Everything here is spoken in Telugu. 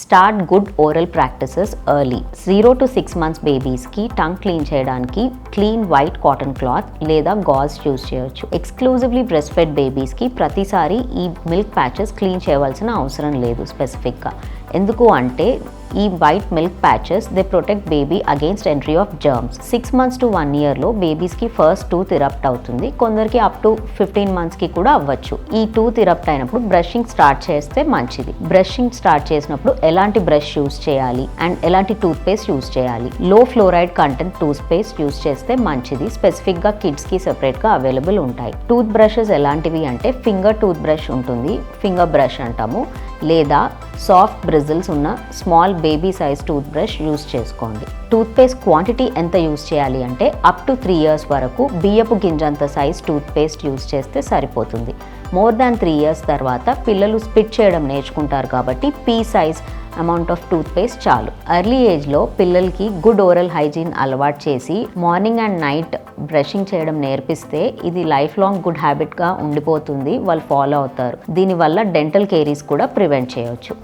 Start good oral practices early. Zero to six months బేబీస్కి tongue clean చేయడానికి క్లీన్ వైట్ కాటన్ క్లాత్ లేదా గాజ్ యూజ్ చేయొచ్చు. ఎక్స్క్లూజివ్లీ బ్రెస్ట్ ఫెడ్ బేబీస్కి ప్రతిసారి ఈ మిల్క్ ప్యాచెస్ క్లీన్ చేయవలసిన అవసరం లేదు స్పెసిఫిక్గా ఎందుకు అంటే ఈ white milk patches they protect baby against entry of germs six months to one ఇయర్లో బేబీస్కి ఫస్ట్ టూత్ ఇరప్ట్ అవుతుంది. కొందరికి అప్ టు ఫిఫ్టీన్ మంత్స్కి కూడా అవ్వచ్చు. ఈ టూత్ ఇరప్ట్ అయినప్పుడు బ్రషింగ్ స్టార్ట్ చేస్తే మంచిది. బ్రషింగ్ స్టార్ట్ చేసినప్పుడు ఎలాంటి బ్రష్ యూస్ చేయాలి అండ్ ఎలాంటి టూత్పేస్ట్ యూస్ చేయాలి. Low fluoride content toothpaste use చేస్తే మంచిది. స్పెసిఫిక్గా కిడ్స్కి సెపరేట్గా అవైలబుల్ ఉంటాయి. టూత్ బ్రషెస్ ఎలాంటివి అంటే ఫింగర్ టూత్ బ్రష్ ఉంటుంది. ఫింగర్ బ్రష్ అంటాము. లేదా సాఫ్ట్ బ్రిజిల్స్ ఉన్న small baby size tooth brush use చేసుకోండి. టూత్ పేస్ట్ క్వాంటిటీ ఎంత యూస్ చేయాలి అంటే అప్ టు త్రీ ఇయర్స్ వరకు బియ్యపు గింజంత సైజ్ టూత్ పేస్ట్ యూస్ చేస్తే సరిపోతుంది. మోర్ దాన్ త్రీ ఇయర్స్ తర్వాత పిల్లలు స్పిట్ చేయడం నేర్చుకుంటారు కాబట్టి pea size amount of toothpaste చాలు. ఎర్లీ ఏజ్లో పిల్లలకి గుడ్ ఓరల్ హైజీన్ అలవాటు చేసి మార్నింగ్ అండ్ నైట్ బ్రషింగ్ చేయడం నేర్పిస్తే ఇది లైఫ్ లాంగ్ గుడ్ హ్యాబిట్గా ఉండిపోతుంది వాళ్ళు ఫాలో అవుతారు. దీనివల్ల డెంటల్ కేరీస్ కూడా ప్రివెంట్ చేయవచ్చు